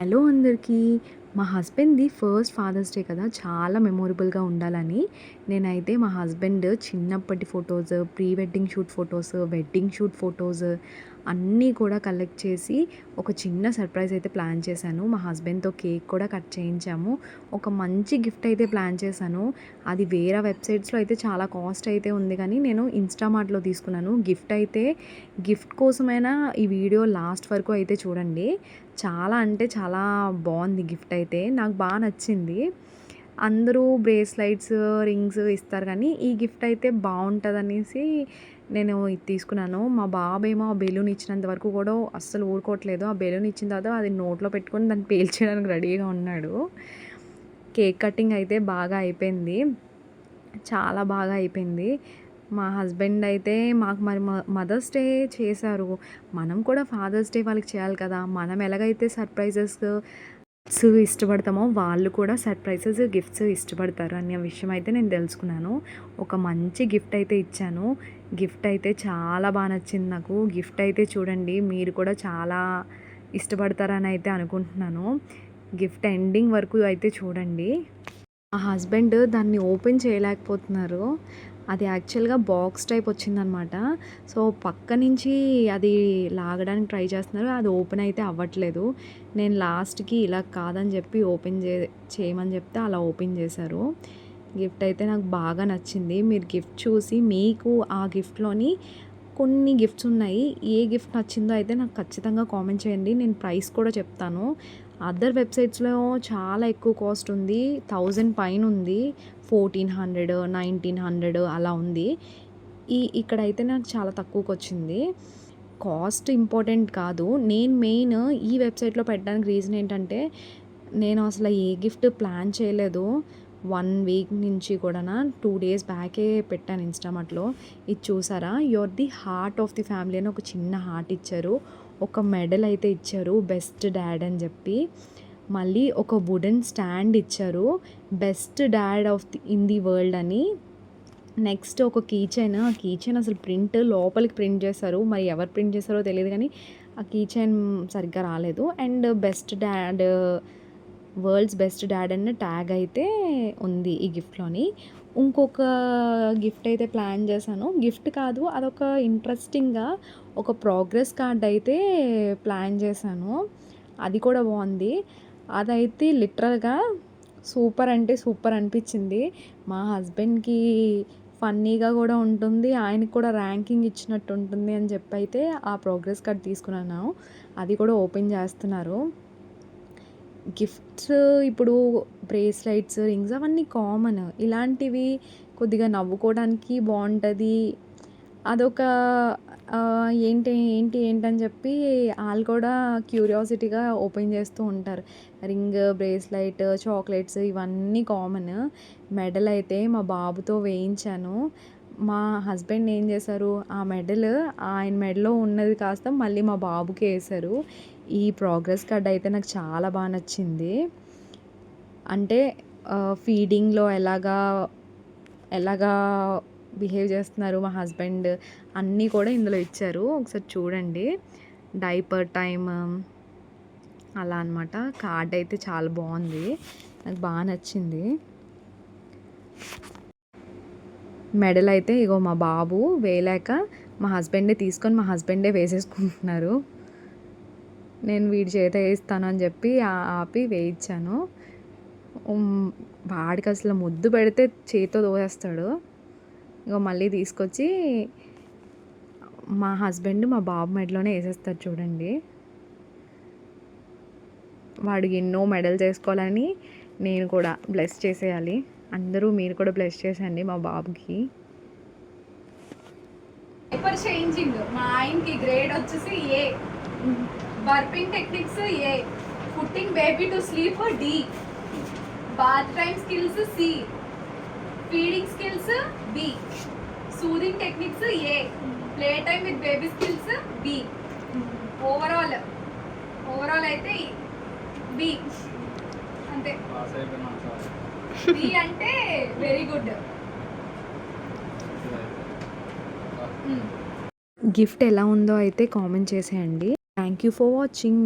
Hello అందరికీ మా హస్బెండ్ది first fathers day కదా చాలా మెమొరబుల్గా ఉండాలని. నేనైతే మా హస్బెండ్ చిన్నప్పటి photos pre wedding shoot photos wedding shoot photos అన్నీ కూడా కలెక్ట్ చేసి ఒక చిన్న సర్ప్రైజ్ అయితే ప్లాన్ చేశాను. మా హస్బెండ్తో కేక్ కూడా కట్ చేయించాము. ఒక మంచి గిఫ్ట్ అయితే ప్లాన్ చేశాను. అది వేరే వెబ్సైట్స్లో అయితే చాలా కాస్ట్ అయితే ఉంది కానీ నేను ఇన్స్టామార్ట్లో తీసుకున్నాను. గిఫ్ట్ అయితే గిఫ్ట్ కోసమైనా ఈ వీడియో లాస్ట్ వరకు అయితే చూడండి. చాలా అంటే చాలా బాగుంది గిఫ్ట్ అయితే నాకు బాగా నచ్చింది. అందరూ బ్రేస్లైట్స్ రింగ్స్ ఇస్తారు కానీ ఈ గిఫ్ట్ అయితే బాగుంటుందనేసి నేను ఇది తీసుకున్నాను. మా బాబేమో ఆ బెలూన్ ఇచ్చినంత వరకు కూడా అస్సలు ఊరుకోవట్లేదు. ఆ బెలూన్ ఇచ్చిన తర్వాత అది నోట్లో పెట్టుకొని దాన్ని పేల్చేయడానికి రెడీగా ఉన్నాడు. కేక్ కటింగ్ అయితే బాగా అయిపోయింది. చాలా బాగా అయిపోయింది. మా హస్బెండ్ అయితే మాకు మరి మదర్స్ డే చేశారు. మనం కూడా ఫాదర్స్ డే వాళ్ళకి చేయాలి కదా. మనం ఎలాగైతే సర్ప్రైజెస్ గిఫ్ట్స్ ఇష్టపడతామో వాళ్ళు కూడా సర్ప్రైజెస్ గిఫ్ట్స్ ఇష్టపడతారు అనే విషయం అయితే నేను తెలుసుకున్నాను. ఒక మంచి గిఫ్ట్ అయితే ఇచ్చాను. గిఫ్ట్ అయితే చాలా బాగా నచ్చింది నాకు. గిఫ్ట్ అయితే చూడండి మీరు కూడా చాలా ఇష్టపడతారని అయితే అనుకుంటున్నాను. గిఫ్ట్ ఎండింగ్ వరకు అయితే చూడండి. మా హస్బెండ్ దాన్ని ఓపెన్ చేయలేకపోతున్నారు. అది యాక్చువల్గా బాక్స్ టైప్ వచ్చిందనమాట. సో పక్క నుంచి అది లాగడానికి ట్రై చేస్తున్నారు. అది ఓపెన్ అయితే అవ్వట్లేదు. నేను లాస్ట్కి ఇలా కాదని చెప్పి ఓపెన్ చే చేయమని చెప్తే అలా ఓపెన్ చేశారు. గిఫ్ట్ అయితే నాకు బాగా నచ్చింది. మీరు గిఫ్ట్ చూసి మీకు ఆ గిఫ్ట్లోని కొన్ని గిఫ్ట్స్ ఉన్నాయి. ఏ గిఫ్ట్ నచ్చిందో అయితే నాకు ఖచ్చితంగా కామెంట్ చేయండి. నేను ప్రైస్ కూడా చెప్తాను. అదర్ వెబ్సైట్స్లో చాలా ఎక్కువ కాస్ట్ ఉంది. థౌజండ్ పైన ఉంది. ఫోర్టీన్ హండ్రెడ్ నైన్టీన్ హండ్రెడ్ అలా ఉంది. ఈ ఇక్కడైతే నాకు చాలా తక్కువకి వచ్చింది. కాస్ట్ ఇంపార్టెంట్ కాదు. నేను మెయిన్ ఈ వెబ్సైట్లో పెట్టడానికి రీజన్ ఏంటంటే నేను అసలు ఏ గిఫ్ట్ ప్లాన్ చేయలేదు. వన్ వీక్ నుంచి కూడా టూ డేస్ బ్యాకే పెట్టాను ఇన్స్టామార్ట్లో. ఇది చూసారా? Your the heart of the family అని ఒక చిన్న హార్ట్ ఇచ్చారు. ఒక మెడల్ అయితే ఇచ్చారు. బెస్ట్ డాడ్ అని చెప్పి. మళ్ళీ ఒక వుడెన్ స్టాండ్ ఇచ్చారు. Best dad of the in the world అని. నెక్స్ట్ ఒక కీచైన్. ఆ కీచైన్ అసలు ప్రింట్ లోపలికి ప్రింట్ చేశారు. మరి ఎవరు ప్రింట్ చేశారో తెలియదు కానీ ఆ కీచైన్ సరిగ్గా రాలేదు. And best dad world's best dad అన్న ట్యాగ్ అయితే ఉంది ఈ గిఫ్ట్లోని. ఇంకొక గిఫ్ట్ అయితే ప్లాన్ చేశాను. గిఫ్ట్ కాదు అదొక ఇంట్రెస్టింగ్గా ఒక ప్రోగ్రెస్ కార్డ్ అయితే ప్లాన్ చేశాను. అది కూడా బాగుంది. అదైతే లిటరల్గా సూపర్ అంటే సూపర్ అనిపించింది. మా హస్బెండ్కి ఫన్నీగా కూడా ఉంటుంది ఆయనకి కూడా ర్యాంకింగ్ ఇచ్చినట్టు ఉంటుంది అని చెప్పి అయితే ఆ ప్రోగ్రెస్ కార్డ్ తీసుకున్నాను. అది కూడా ఓపెన్ చేస్తున్నారు. గిఫ్ట్స్ ఇప్పుడు బ్రేస్లైట్స్ రింగ్స్ అవన్నీ కామన్. ఇలాంటివి కొద్దిగా నవ్వుకోవడానికి బాగుంటుంది అదొక ఏంటి ఏంటి ఏంటని చెప్పి వాళ్ళు కూడా క్యూరియాసిటీగా ఓపెన్ చేస్తూ ఉంటారు. రింగ్ బ్రేస్లైట్ చాక్లెట్స్ ఇవన్నీ కామన్. మెడల్ అయితే మా బాబుతో వేయించాను. మా హస్బెండ్ ఏం చేశారు? ఆ మెడల్ ఆయన మెడలో ఉన్నది కాస్త మళ్ళీ మా బాబుకి వేశారు. ఈ ప్రోగ్రెస్ కార్డ్ అయితే నాకు చాలా బాగా నచ్చింది. అంటే ఫీడింగ్లో ఎలాగా ఎలాగా బిహేవ్ చేస్తున్నారు మా హస్బెండ్ అన్నీ కూడా ఇందులో ఇచ్చారు. ఒకసారి చూడండి. డైపర్ టైమ్ అలా అనమాట కార్డ్ అయితే చాలా బాగుంది. నాకు బాగా నచ్చింది. మెడల్ అయితే ఇగో మా బాబు వేయలేక మా హస్బెండే తీసుకొని మా హస్బెండే వేసేసుకుంటున్నారు. నేను వీడి చేత వేయిస్తాను అని చెప్పి ఆపి వేయించాను. వాడికి అసలు ముద్దు పెడితే చేతితో దోసేస్తాడు ఇక మళ్ళీ తీసుకొచ్చి మా హస్బెండ్ మా బాబు మెడలోనే వేసేస్తారు చూడండి. వాడికి ఎన్నో మెడల్ చేసుకోవాలని నేను కూడా బ్లెస్ చేసేయాలి. అందరూ మీరు కూడా బ్లెస్ చేసేయండి మా బాబుకి. పేపర్ చేంజింగ్ మా ఆయనకి గ్రేడ్ వచ్చేసి A burping techniques A putting baby to sleep D bath time skills C feeding skills B soothing techniques A play time with baby skills B overall overall అయితే B అంతే. B అంటే very good gift ఎలా ఉందో అయితే comment చేసేయండి. Thank you for watching